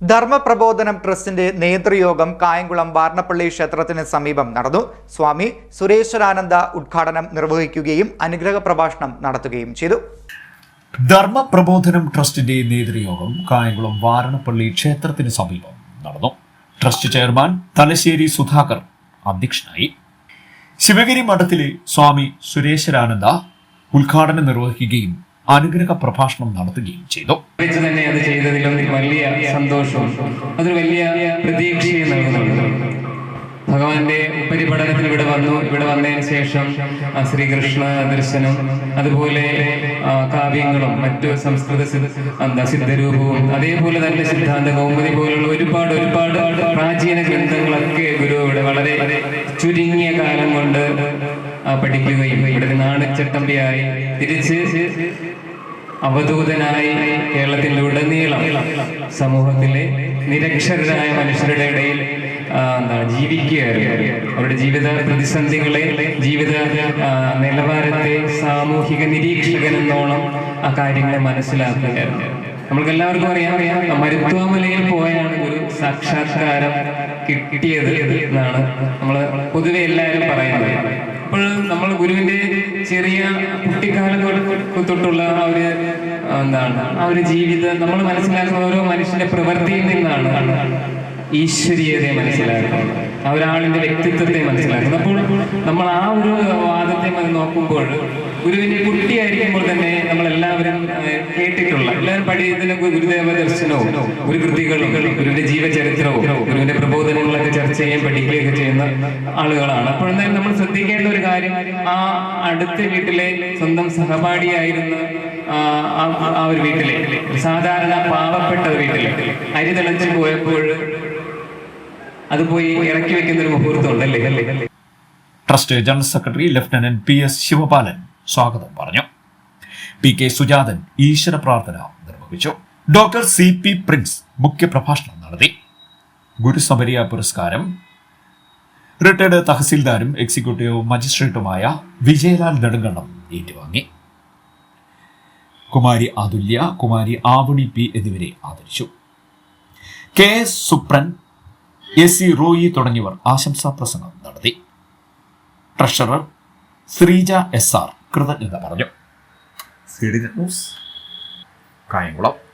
ധർമ്മപ്രബോധനം ട്രസ്റ്റിന്റെ നേതൃയോഗം കായംകുളം വാർണപ്പള്ളി ക്ഷേത്രത്തിന് സമീപം നടന്നു. സ്വാമി സുരേശ്വരാനന്ദ ഉദ്ഘാടനം നിർവഹിക്കുകയും അനുഗ്രഹ പ്രഭാഷണം നടത്തുകയും ചെയ്തു. ധർമ്മപ്രബോധനം ട്രസ്റ്റിന്റെ നേതൃയോഗം കായംകുളം വാരണപ്പള്ളി ക്ഷേത്രത്തിന് സമീപം നടന്നു. ട്രസ്റ്റ് ചെയർമാൻ തലശ്ശേരി സുധാകർ അധ്യക്ഷനായി. ശിവഗിരി മഠത്തിലെ സ്വാമി സുരേശ്വരാനന്ദ ഉദ്ഘാടനം നിർവഹിക്കുകയും അനുഗ്രഹ പ്രഭാഷണം നടത്തുകയും ചെയ്തു. തന്നെ അത് വലിയ സന്തോഷവും അതൊരു വലിയ പ്രതീക്ഷയും നൽകുന്നുണ്ട്. ഭഗവാന്റെ ഉപരിപഠനത്തിന് ഇവിടെ വന്നു. ഇവിടെ വന്നതിന് ശേഷം ശ്രീകൃഷ്ണ ദർശനം അതുപോലെ കാവ്യങ്ങളും മറ്റു സംസ്കൃത എന്താ സിദ്ധരൂപവും അതേപോലെ തന്നെ സിദ്ധാന്ത കൗമുദി പോലുള്ള ഒരുപാട് ഒരുപാട് പ്രാചീന ഗ്രന്ഥങ്ങളൊക്കെ ഗുരു ഇവിടെ വളരെ ചുരുങ്ങിയ കാലം കൊണ്ട് പഠിക്കുകയും നാണച്ചട്ടമ്പിയായി തിരിച്ച് അവധൂതനായി കേരളത്തിലുടനീളം സമൂഹത്തിലെ നിരക്ഷരരായ മനുഷ്യരുടെ ഇടയിൽ എന്താണ് ജീവിക്കുകയായിരുന്നു. അവരുടെ ജീവിത പ്രതിസന്ധികളെ ജീവിത നിലവാരത്തെ സാമൂഹിക നിരീക്ഷകൻ എന്നോണം ആ കാര്യങ്ങളെ മനസ്സിലാക്കുകയായിരുന്നു. നമ്മൾക്ക് എല്ലാവർക്കും അറിയാം മരുത്വമലയിൽ പോയാണ് ഒരു സാക്ഷാത്കാരം കിട്ടിയത് എന്നാണ് നമ്മൾ പൊതുവെ എല്ലാവരും പറയുന്നത്. അപ്പോൾ നമ്മൾ ഗുരുവിന്റെ ചെറിയ കുട്ടിക്കാലം തൊട്ട് തൊട്ടുള്ള ആ ഒരു എന്താണ് ആ ഒരു ജീവിതം നമ്മൾ മനസ്സിലാക്കുന്ന ഓരോ മനുഷ്യന്റെ പ്രവൃത്തിയിൽ നിന്നാണ് ഈശ്വരീയതയെ മനസ്സിലാക്കുന്നത്. ആ ഒരാളിന്റെ വ്യക്തിത്വത്തെ മനസ്സിലാക്കുന്നത്. അപ്പോൾ നമ്മൾ ആ ഒരു വാദത്തെ നോക്കുമ്പോൾ ഗുരുവിന്റെ കുട്ടിയായിരിക്കുമ്പോൾ തന്നെ നമ്മൾ എല്ലാവരും കേട്ടിട്ടുള്ള എല്ലാവരും പഠിക്കുന്ന ഗുരുദേവ ദർശനവും ഗുരു കൃതികളും ഗുരുവിന്റെ ജീവചരിത്രവും ഗുരുവിന്റെ പ്രബോധനങ്ങളൊക്കെ ചർച്ച ചെയ്യുകയും പഠിക്കുകയൊക്കെ ചെയ്യുന്ന ആളുകളാണ്. അപ്പോൾ എന്തായാലും നമ്മൾ ശ്രദ്ധിക്കേണ്ട ഒരു കാര്യം ആ അടുത്ത വീട്ടിലെ സ്വന്തം സഹപാഠിയായിരുന്ന ആ ഒരു വീട്ടിലെ സാധാരണ പാവപ്പെട്ട വീട്ടിലെ അരി തിളച്ച് പോയപ്പോൾ അത് പോയി ഇറക്കി വെക്കുന്ന ഒരു മുഹൂർത്തം ഉണ്ടല്ലേ? അല്ലേ trust general secretary lieutenant P S Sivapalan സ്വാഗതം പറഞ്ഞു. പി കെ സുജാതൻ ഈശ്വര പ്രാർത്ഥന നിർവഹിച്ചു. ഡോക്ടർ സി പി പ്രിൻസ് മുഖ്യപ്രഭാഷണം നടത്തി. ഗുരുസമരിയ പുരസ്കാരം. റിട്ടയർഡ് തഹസീൽദാരും എക്സിക്യൂട്ടീവ് മജിസ്ട്രേറ്റുമായ വിജയലാൽ നെടുങ്കണ്ണം ഏറ്റുവാങ്ങി. കുമാരി അതുല്യ കുമാരി ആവണി പി എന്നിവരെ ആദരിച്ചു. K S Supran A C Roy തുടങ്ങിയവർ ആശംസാ പ്രസംഗം നടത്തി. Treasurer Sreeja S R. കൃതജ്ഞത പറഞ്ഞു. C D news Kayamkulam